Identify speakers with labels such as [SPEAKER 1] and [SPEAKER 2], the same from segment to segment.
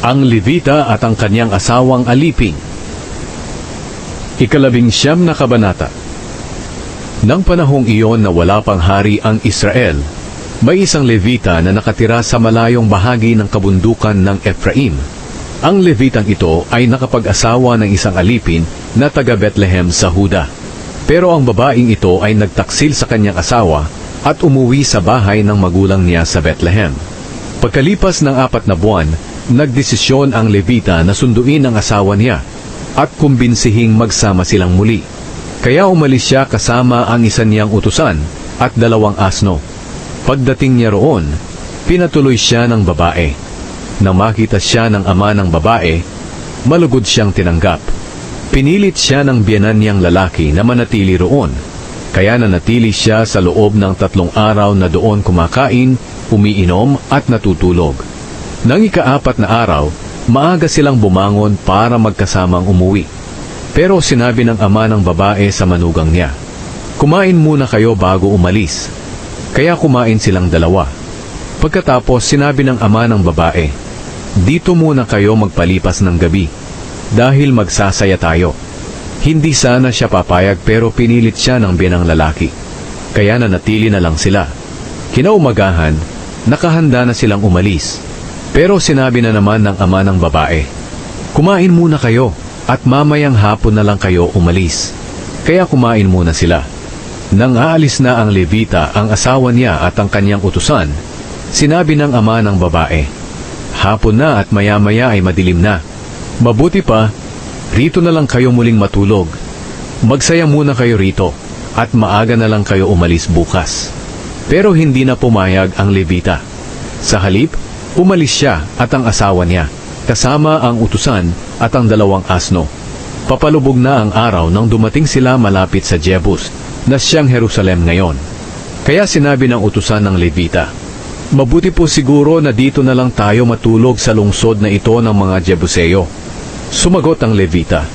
[SPEAKER 1] Ang Levita at ang kanyang asawang aliping. Ikalabing siyam na kabanata. Nang panahong iyon na wala pang hari ang Israel, may isang Levita na nakatira sa malayong bahagi ng kabundukan ng Ephraim. Ang Levitang ito ay nakapag-asawa ng isang alipin na taga Bethlehem sa Huda. Pero ang babaeng ito ay nagtaksil sa kanyang asawa at umuwi sa bahay ng magulang niya sa Bethlehem. Pagkalipas ng apat na buwan, nagdesisyon ang Levita na sunduin ang asawa niya at kumbinsihing magsama silang muli. Kaya umalis siya kasama ang isa niyang utusan at dalawang asno. Pagdating niya roon, pinatuloy siya ng babae. Nang makita siya ng ama ng babae, malugod siyang tinanggap. Pinilit siya ng biyanan niyang lalaki na manatili roon. Kaya nanatili siya sa loob ng tatlong araw na doon kumakain, umiinom at natutulog. Nang ikaapat na araw, maaga silang bumangon para magkasamang umuwi. Pero sinabi ng ama ng babae sa manugang niya, Kumain muna kayo bago umalis. Kaya kumain silang dalawa. Pagkatapos sinabi ng ama ng babae, Dito muna kayo magpalipas ng gabi, dahil magsasaya tayo. Hindi sana siya papayag pero pinilit siya ng biyanang lalaki. Kaya nanatili na lang sila. Kinaumagahan, nakahanda na silang umalis. Pero sinabi na naman ng ama ng babae, Kumain muna kayo at mamayang hapon na lang kayo umalis. Kaya kumain muna sila. Nang aalis na ang Levita, ang asawa niya at ang kanyang utusan, sinabi ng ama ng babae, Hapon na at maya-maya ay madilim na. Mabuti pa, rito na lang kayo muling matulog. Magsaya muna kayo rito at maaga na lang kayo umalis bukas. Pero hindi na pumayag ang Levita. Sa halip, umalis siya at ang asawa niya, kasama ang utusan at ang dalawang asno. Papalubog na ang araw nang dumating sila malapit sa Jebus, na siyang Jerusalem ngayon. Kaya sinabi ng utusan ng Levita, Mabuti po siguro na dito na lang tayo matulog sa lungsod na ito ng mga Jebuseo. Sumagot ang Levita,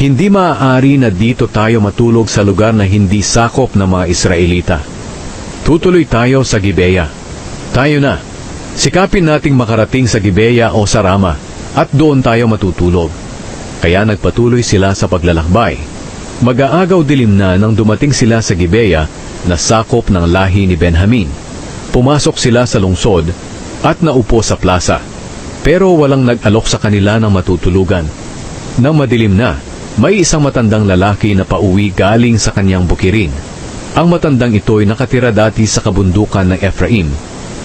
[SPEAKER 1] Hindi maaari na dito tayo matulog sa lugar na hindi sakop ng mga Israelita. Tutuloy tayo sa Gibeya. Tayo na. Sikapin nating makarating sa Gibeya o sa Rama at doon tayo matutulog. Kaya nagpatuloy sila sa paglalakbay. Mag-aagaw dilim na nang dumating sila sa Gibeya na sakop ng lahi ni Benjamin. Pumasok sila sa lungsod at naupo sa plaza. Pero walang nag-alok sa kanila ng matutulugan. Nang madilim na, may isang matandang lalaki na pauwi galing sa kanyang bukirin. Ang matandang ito'y nakatira dati sa kabundukan ng Ephraim,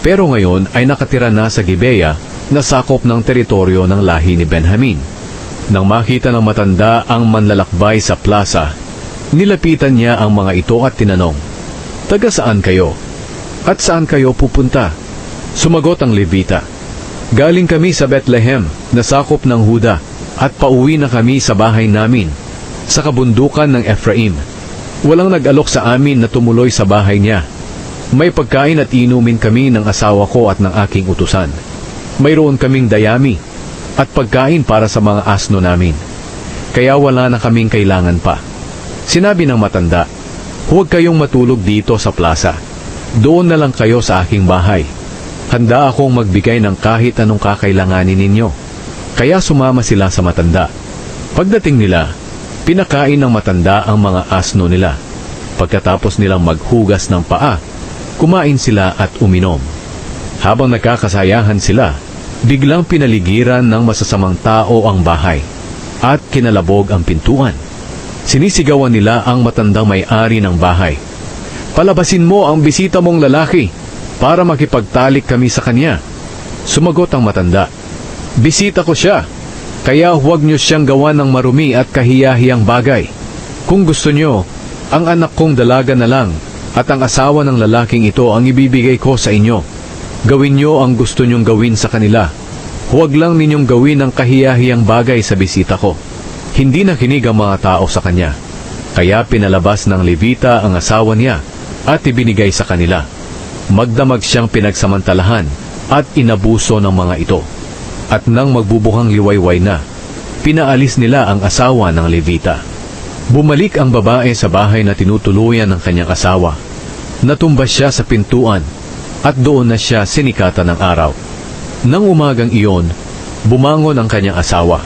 [SPEAKER 1] pero ngayon ay nakatira na sa Gibeya na sakop ng teritoryo ng lahi ni Benjamin. Nang makita ng matanda ang manlalakbay sa plaza, nilapitan niya ang mga ito at tinanong, Taga saan kayo? At saan kayo pupunta? Sumagot ang Levita, Galing kami sa Bethlehem, na sakop ng Huda, at pauwi na kami sa bahay namin, sa kabundukan ng Ephraim. Walang nag-alok sa amin na tumuloy sa bahay niya. May pagkain at inumin kami ng asawa ko at ng aking utusan. Mayroon kaming dayami at pagkain para sa mga asno namin. Kaya wala na kaming kailangan pa. Sinabi ng matanda, Huwag kayong matulog dito sa plaza. Doon na lang kayo sa aking bahay. Handa akong magbigay ng kahit anong kakailanganin ninyo. Kaya sumama sila sa matanda. Pagdating nila, pinakain ng matanda ang mga asno nila. Pagkatapos nilang maghugas ng paa, kumain sila at uminom. Habang nagkakasayahan sila, biglang pinaligiran ng masasamang tao ang bahay at kinalabog ang pintuan. Sinisigawan nila ang matandang may-ari ng bahay. Palabasin mo ang bisita mong lalaki para makipagtalik kami sa kanya. Sumagot ang matanda. Bisita ko siya, kaya huwag niyo siyang gawa ng marumi at kahiyahiyang bagay. Kung gusto niyo, ang anak kong dalaga na lang at ang asawa ng lalaking ito ang ibibigay ko sa inyo. Gawin niyo ang gusto niyong gawin sa kanila. Huwag lang ninyong gawin ang kahiyahiyang bagay sa bisita ko. Hindi nakinig ang mga tao sa kanya. Kaya pinalabas ng Levita ang asawa niya at ibinigay sa kanila. Magdamag siyang pinagsamantalahan at inabuso ng mga ito. At nang magbubuhang liwayway na, pinaalis nila ang asawa ng Levita. Bumalik ang babae sa bahay na tinutuluyan ng kanyang asawa. Natumba siya sa pintuan at doon na siya sinikatan ng araw. Nang umagang iyon, Bumangon ang kanyang asawa.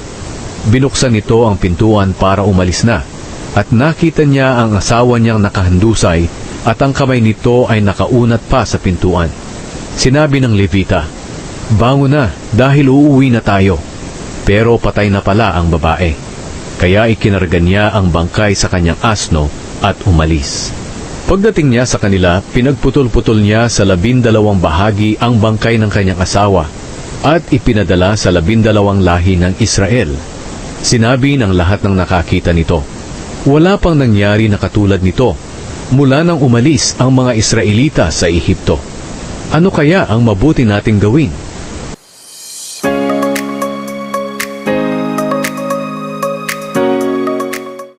[SPEAKER 1] Binuksan nito ang pintuan para umalis na at nakita niya ang asawa niyang nakahandusay at ang kamay nito ay nakaunat pa sa pintuan. Sinabi ng Levita, Bango na dahil uuwi na tayo. Pero patay na pala ang babae. Kaya ikinarga niya ang bangkay sa kanyang asno at umalis. Pagdating niya sa kanila, pinagputol-putol niya sa labindalawang bahagi ang bangkay ng kanyang asawa at ipinadala sa labindalawang lahi ng Israel. Sinabi ng lahat ng nakakita nito, Wala pang nangyari na katulad nito mula nang umalis ang mga Israelita sa Ehipto. Ano kaya ang mabuti nating gawin?